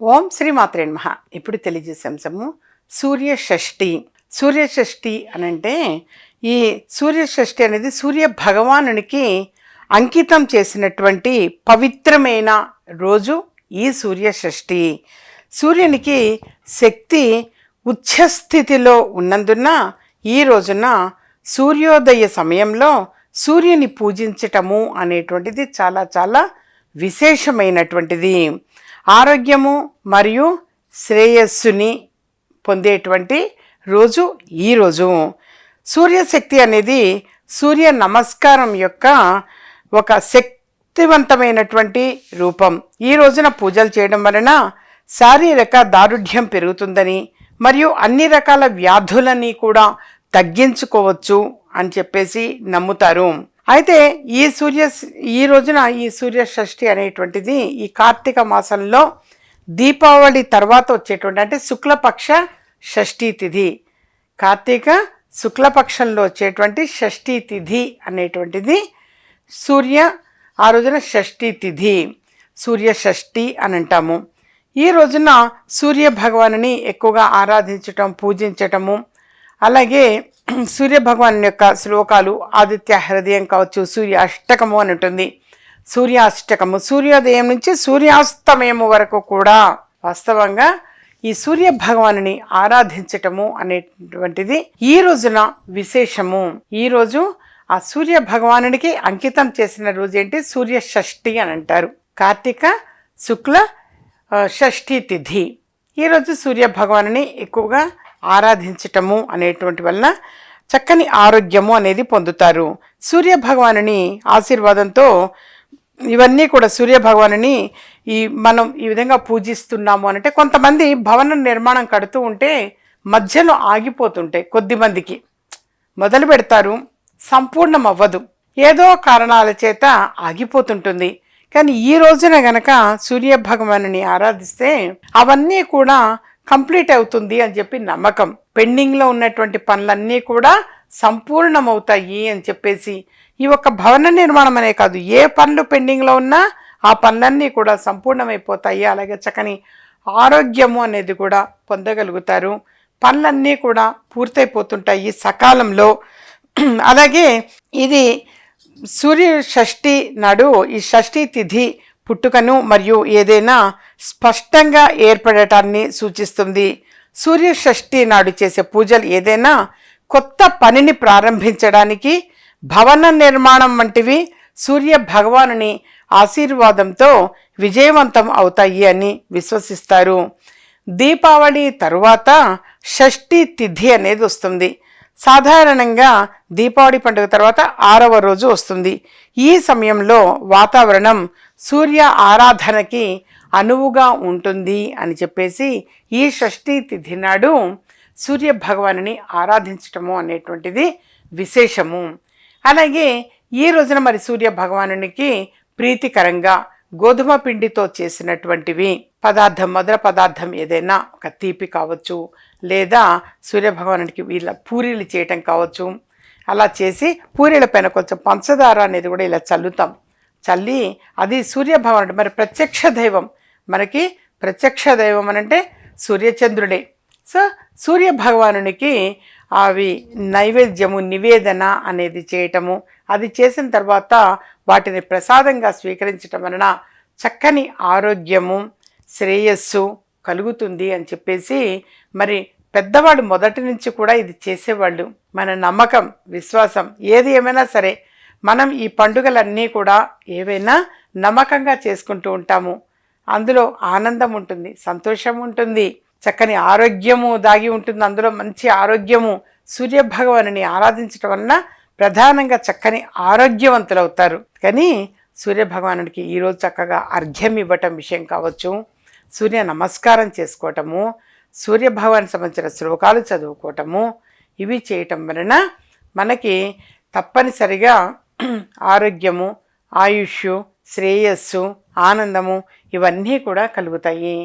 ఓం శ్రీ మహ ఇప్పుడు తెలియజేసే అంశము సూర్య షష్ఠి సూర్య షష్ఠి అని అంటే ఈ సూర్య షష్ఠి అనేది సూర్య భగవానునికి అంకితం చేసినటువంటి పవిత్రమైన రోజు ఈ సూర్య షష్ఠి సూర్యునికి శక్తి ఉచ్ఛస్థితిలో ఉన్నందున ఈ రోజున సూర్యోదయ సమయంలో సూర్యుని పూజించటము అనేటువంటిది చాలా చాలా విశేషమైనటువంటిది. ఆరోగ్యము మరియు శ్రేయస్సుని పొందేటువంటి రోజు ఈ రోజు. సూర్యశక్తి అనేది సూర్య నమస్కారం యొక్క ఒక శక్తివంతమైనటువంటి రూపం. ఈ రోజున పూజలు చేయడం వలన శారీరక దారుఢ్యం పెరుగుతుందని మరియు అన్ని రకాల వ్యాధులని కూడా తగ్గించుకోవచ్చు అని చెప్పేసి నమ్ముతారు. అయితే ఈ సూర్య ఈ రోజున ఈ సూర్య షష్ఠి అనేటువంటిది ఈ కార్తీక మాసంలో దీపావళి తర్వాత వచ్చేటువంటి అంటే శుక్లపక్ష షష్ఠీ తిథి. కార్తీక శుక్లపక్షంలో వచ్చేటువంటి షష్ఠీ తిథి అనేటువంటిది సూర్య ఆ రోజున షష్ఠీ తిథి సూర్య షష్ఠి అని అంటాము. ఈ రోజున సూర్య భగవానుని ఎక్కువగా ఆరాధించటం పూజించటము అలాగే సూర్యభగవాన్ యొక్క శ్లోకాలు ఆదిత్య హృదయం కావచ్చు సూర్య అష్టకము అని ఉంటుంది సూర్యాష్టకము సూర్యోదయం నుంచి సూర్యాస్తమయం వరకు కూడా వాస్తవంగా ఈ సూర్య భగవానుని ఆరాధించటము అనేటువంటిది ఈ రోజున విశేషము. ఈరోజు ఆ సూర్య భగవానునికి అంకితం చేసిన రోజు ఏంటి? సూర్య షష్ఠి అని అంటారు. కార్తీక శుక్ల షష్ఠీ షష్ఠి తిథి. ఈరోజు సూర్య భగవానుని ఎక్కువగా ఆరాధించటము అనేటువంటి వలన చక్కని ఆరోగ్యము అనేది పొందుతారు. సూర్య భగవానుని ఆశీర్వాదంతో ఇవన్నీ కూడా సూర్య భగవానుని ఈ మనం ఈ విధంగా పూజిస్తున్నాము అనంటే అంటే కొంతమంది భవన నిర్మాణం కడుతూ ఉంటే మధ్యలో ఆగిపోతుంటాయి కొద్ది మందికి. మొదలు పెడతారు సంపూర్ణం అవ్వదు ఏదో కారణాల చేత ఆగిపోతుంటుంది. కానీ ఈ రోజున గనక సూర్య భగవానుని ఆరాధిస్తే అవన్నీ కూడా కంప్లీట్ అవుతుంది అని చెప్పి నమ్మకం. పెండింగ్లో ఉన్నటువంటి పనులన్నీ కూడా సంపూర్ణమవుతాయి అని చెప్పేసి ఈ ఒక్క భవన నిర్మాణం అనే కాదు ఏ పనులు పెండింగ్లో ఉన్నా ఆ పనులన్నీ కూడా సంపూర్ణమైపోతాయి. అలాగే చక్కని ఆరోగ్యము అనేది కూడా పొందగలుగుతారు. పనులన్నీ కూడా పూర్తయిపోతుంటాయి సకాలంలో. అలాగే ఇది సూర్య షష్ఠి నాడు ఈ షష్ఠి తిథి పుట్టుకను మరియు ఏదైనా స్పష్టంగా ఏర్పడటాన్ని సూచిస్తుంది. సూర్య షష్ఠి నాడు చేసే పూజలు ఏదైనా కొత్త పనిని ప్రారంభించడానికి భవన నిర్మాణం వంటివి సూర్య భగవానుని ఆశీర్వాదంతో విజయవంతం అవుతాయి అని విశ్వసిస్తారు. దీపావళి తరువాత షష్ఠి తిథి అనేది వస్తుంది. సాధారణంగా దీపావళి పండుగ తర్వాత ఆరవ రోజు వస్తుంది. ఈ సమయంలో వాతావరణం సూర్య ఆరాధనకి అనువుగా ఉంటుంది అని చెప్పేసి ఈ షష్ఠి తిథి నాడు సూర్య భగవానుని ఆరాధించటము అనేటువంటిది విశేషము. అలాగే ఈ రోజున మరి సూర్య భగవానునికి ప్రీతికరంగా గోధుమ పిండితో చేసినటువంటివి పదార్థం మధుర పదార్థం ఏదైనా ఒక తీపి కావచ్చు లేదా సూర్యభగవానుడికి వీళ్ళ పూరీలు చేయటం కావచ్చు అలా చేసి పూరీల పైన కొంచెం పంచదార అనేది కూడా ఇలా చల్లుతాం. చల్లి అది సూర్యభగవానుడు మరి ప్రత్యక్ష దైవం. మనకి ప్రత్యక్ష దైవం అని అంటే సూర్యచంద్రుడే. సో సూర్య భగవానునికి అవి నైవేద్యము నివేదన అనేది చేయటము అది చేసిన తర్వాత వాటిని ప్రసాదంగా స్వీకరించటం వలన చక్కని ఆరోగ్యము శ్రేయస్సు కలుగుతుంది అని చెప్పేసి మరి పెద్దవాడు మొదటి నుంచి కూడా ఇది చేసేవాళ్ళు. మన నమ్మకం విశ్వాసం ఏది ఏమైనా సరే మనం ఈ పండుగలన్నీ కూడా ఏవైనా నమ్మకంగా చేసుకుంటూ ఉంటాము. అందులో ఆనందం ఉంటుంది సంతోషం ఉంటుంది చక్కని ఆరోగ్యము దాగి ఉంటుంది. అందులో మంచి ఆరోగ్యము సూర్య భగవానుని ఆరాధించటం వలన ప్రధానంగా చక్కని ఆరోగ్యవంతులు అవుతారు కానీ సూర్యభగవానుడికి ఈరోజు చక్కగా అర్ఘ్యం ఇవ్వటం విషయం కావచ్చు సూర్య నమస్కారం చేసుకోవటము సూర్య భగవాన్ సంబంధించిన శ్లోకాలు చదువుకోవటము ఇవి చేయటం వలన మనకి తప్పనిసరిగా ఆరోగ్యము ఆయుష్ శ్రేయస్సు ఆనందము ఇవన్నీ కూడా కలుగుతాయి.